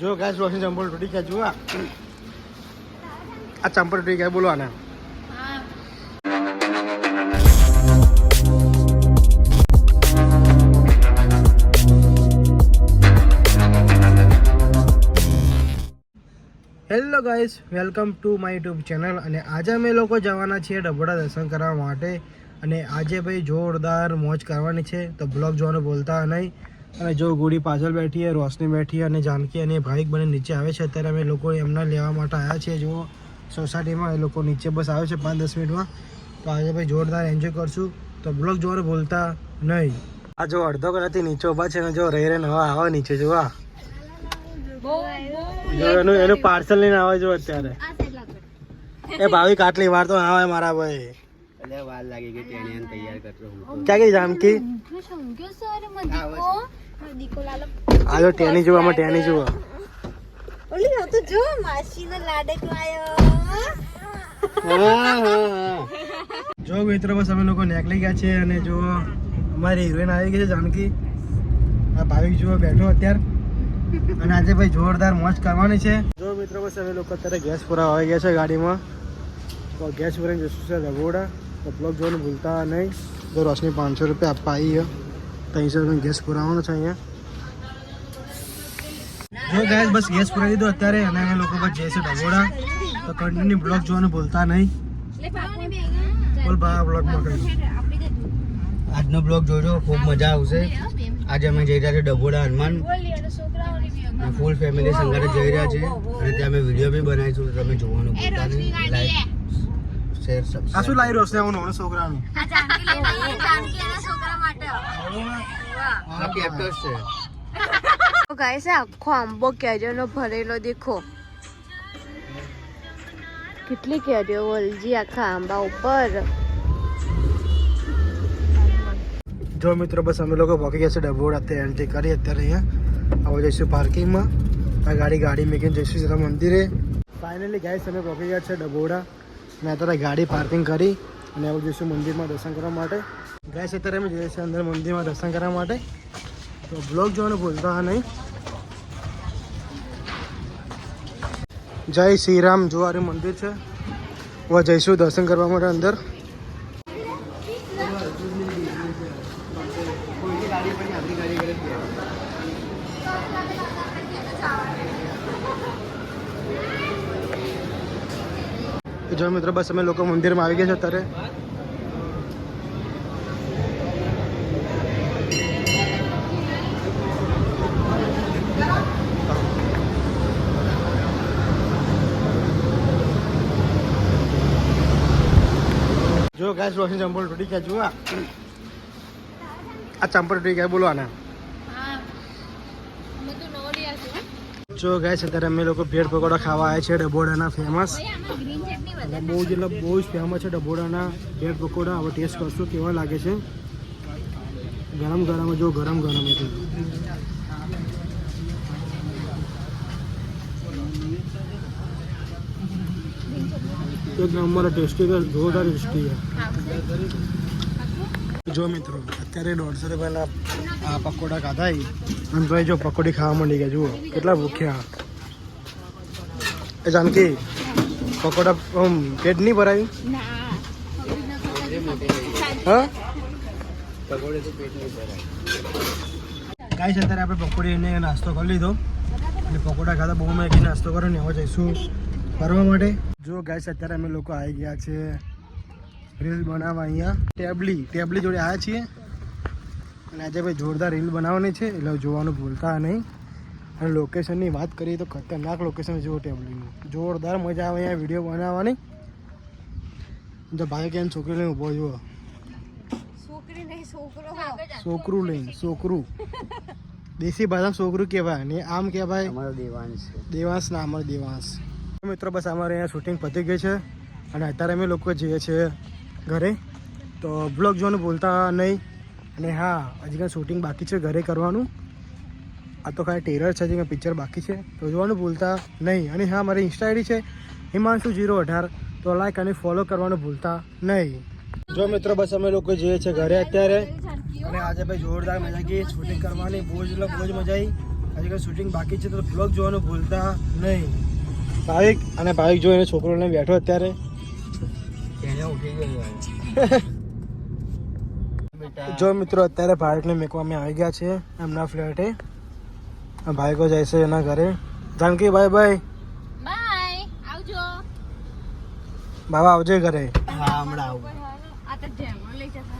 જો ગાય રોશની ચંપલ તૂટી ગયા, જુઓ. આ ચંપલ તૂટી ગયા, બોલો આને. Hello guys welcome to my YouTube channel અને આજે અમે લોકો જવાના છીએ ડબોડા દર્શન કરવા માટે. અને આજે ભાઈ જોરદાર મોજ કરવાની છે. તો બ્લોગ જોવાનું બોલતા નહીં. અને જો ગોળી પાછળ બેઠી છે રોશની બેઠી અને જાનકી અને ભાઈક બને નીચે આવે છે અત્યારે અમે લોકો એમને લેવા માટે આવ્યા છીએ. જો સોસાયટીમાં એ લોકો નીચે બસ આવે છે પાંચ દસ મિનિટમાં. તો આજે ભાઈ જોરદાર એન્જોય કરશું. તો બ્લોગ જોવાનું ભૂલતા નહીં. આ જો અડધો કલાકથી નીચે ઊભા છે જો રહી રહીને નવા આવે નીચે જો એનું એનું પાર્સલ લઈને આવે જો અત્યારે. એ ભાવિક આટલી વાર તો આવે મારા ભાઈ. અલ્યા વાર લાગી ગઈ ટેણીયાને તૈયાર કરતો હું ક્યાં ગઈ જાનકી આ જો ટેની જોવા આમાં ટેની જોવા. ઓલી હા તો જો માસીનો લાડક લાયો જો મિત્રો બસ અમે લોકો નેકલી ગયા છે અને જો અમારી હિરોઈન આવી ગઈ છે જાનકી આ ભાવિક જુઓ બેઠો અત્યારે. અને આજે ભાઈ જોરદાર મોજ કરવાની છે. જો મિત્રો બસ અમે લોકો અત્યારે ગેસ પૂરા આવી ગયા છે ગાડીમાં. તો ગેસ પૂરાને જશું છે રગોડા તો બ્લોગ જોવાનું ભૂલતા નહીં તો રોશની પાંચસો રૂપિયા આપવા આવી ત્રણસો રૂપિયા ગેસ પુરાવાનો છે અહીંયા જો ગાય બસ ગેસ પુરાવી દીધો અત્યારે અને અમે લોકો બસ જઈશું ડગોડા તો કન્ટિન્યુ બ્લોગ જોવાનું ભૂલતા નહીં. બોલ બા બ્લોગમાં કહ્યું આજનો બ્લોગ જોજો, ખૂબ મજા આવશે. આજે અમે જઈ રહ્યા છીએ ડભોડા હનુમાન. ફૂલ ફેમિલી સંગારે જઈ રહ્યા છે અને ત્યાં અમે વીડિયો બી બનાવીશું તમે જોવાનું ભૂલતા નહીં. લાઈક શેર આ શું સબસ્ક્રાઇબ લાવી રહ્યો છે? હું નાનો છોકરાનું. આ કેપ્ટસ છે. ગાઈસ આખો આંબો કેરીઓનો ભરેલો દેખો. કેટલી કેરીઓ વલજી આખા આંબા ઉપર. જો મિત્રો બસ અમે લોકો પહોંચી ગયા છે ડભોડ અત્યારે એન્ટ્રી કરી અત્યારે અહીંયા. હવે જઈશું પાર્કિંગમાં. આ ગાડી ગાડી મેકીને જઈશું જરા મંદિરે. ફાઇનલી ગાઈસ અમે પહોંચી ગયા છે ડભોડા અને અત્યારે ગાડી પાર્કિંગ કરી અને હવે જઈશું મંદિરમાં દર્શન કરવા માટે. ગાઈસ અત્યારે અમે જઈએ છીએ અંદર મંદિરમાં દર્શન કરવા માટે. તો બ્લોગ જોવાનું ભૂલતા નહીં. જય શ્રી રામ જુવારી મંદિર છે. હવે જઈશું દર્શન કરવા માટે અંદર. જો મિત્રો, બસ અમે લોકો મંદિરમાં આવી ગયા છે અત્યારે. જો ગાય રોશની ચંપલ તૂટી ગયા જુઓ આ. ચંપલ તૂટી ગયા બોલો આને. જો ગાય છે ત્યારે અમે લોકો ભેળ પકોડા ખાવા આવ્યા છે ડબોડાના ફેમસ બહુ જ એટલે બહુ જ ફેમસ છે ડબોડાના બ્રેડ પકોડા. હવે ટેસ્ટ કરશું કેવા લાગે છે. ગરમ ગરમ જો ગરમ ગરમ હતું એક નંબર ટેસ્ટી જોરદાર ટેસ્ટી છે. જો મિત્રો, અત્યારે દોઢસો રૂપિયાના આ પકોડા ખાધા. અને ભાઈ જો પકોડી ખાવા માંડી ગયા, જુઓ, કેટલા ભૂખ્યા. એ જાનકી, પકોડા, આમ, પેટ નહીં ભરાયું? હા? પકોડે કાંઈ છે અત્યારે આપણે પકોડીને નાસ્તો કરી લીધો. અને પકોડા ખાધા, બહુ મેં નાસ્તો કર્યો ને, હવે જઈશું ફરવા માટે. જો ગાઈસ, અત્યારે અમે લોકો આવી ગયા છે રીલ બનાવવા અહીંયા. ટેબલી ટેબલી જોડે આવ્યા છીએ. અને આજે ભાઈ જોરદાર રીલ બનાવવાની છે એટલે જોવાનું ભૂલતા નહીં. અને લોકેશનની વાત કરીએ તો ખતરનાક લોકેશન જુઓ ટેબલીનું. જોરદાર મજા આવે અહીંયા વીડિયો બનાવવાની. જો ભાઈ કેમ છોકરી લઈને ઊભો જુઓ છોકરી નહીં છોકરો. છોકરું લઈને છોકરું. દેશી ભાષામાં છોકરું કહેવાય ને આમ કહેવાય અમારો દેવાંશ દેવાંશ ના અમારો દેવાંશ. મિત્રો બસ અમારે અહીંયા શૂટિંગ પતી ગઈ છે અને અત્યારે અમે લોકો જઈએ છીએ ઘરે, તો બ્લોગ જોવાનું ભૂલતા નહીં. અને હા, હજી કાંઈ શૂટિંગ બાકી છે ઘરે કરવાનું. આ તો ખાલી ટેરર છે, હજી કાંઈ પિક્ચર બાકી છે. તો જોવાનું ભૂલતા નહીં. અને હા, મારી ઇન્સ્ટા આઈડી છે, હિમાંશુ જીરો અઢાર. તો લાઈક અને ફોલો કરવાનું ભૂલતા નહીં. જો મિત્રો, બસ અમે લોકો જઈએ છીએ ઘરે અત્યારે. અને આજે ભાઈ જોરદાર મજા ગઈ. શૂટિંગ કરવાની બહુ જ બહુ જ મજા આવી. હજી કાંઈ શૂટિંગ બાકી છે, તો બ્લોગ જોવાનું ભૂલતા નહીં. ભાવિક અને ભાવિક જો એને છોકરોને બેઠો અત્યારે. જો મિત્રો અત્યારે ભાવિકને મેકવામાં આવી ગયા છે એમના ફ્લેટે ભાઈકો જાય છે એના ઘરે જાનકી બાય બાય બાબા આવજે ઘરે હમણાં આવું આ તો જેમ લઈ જતા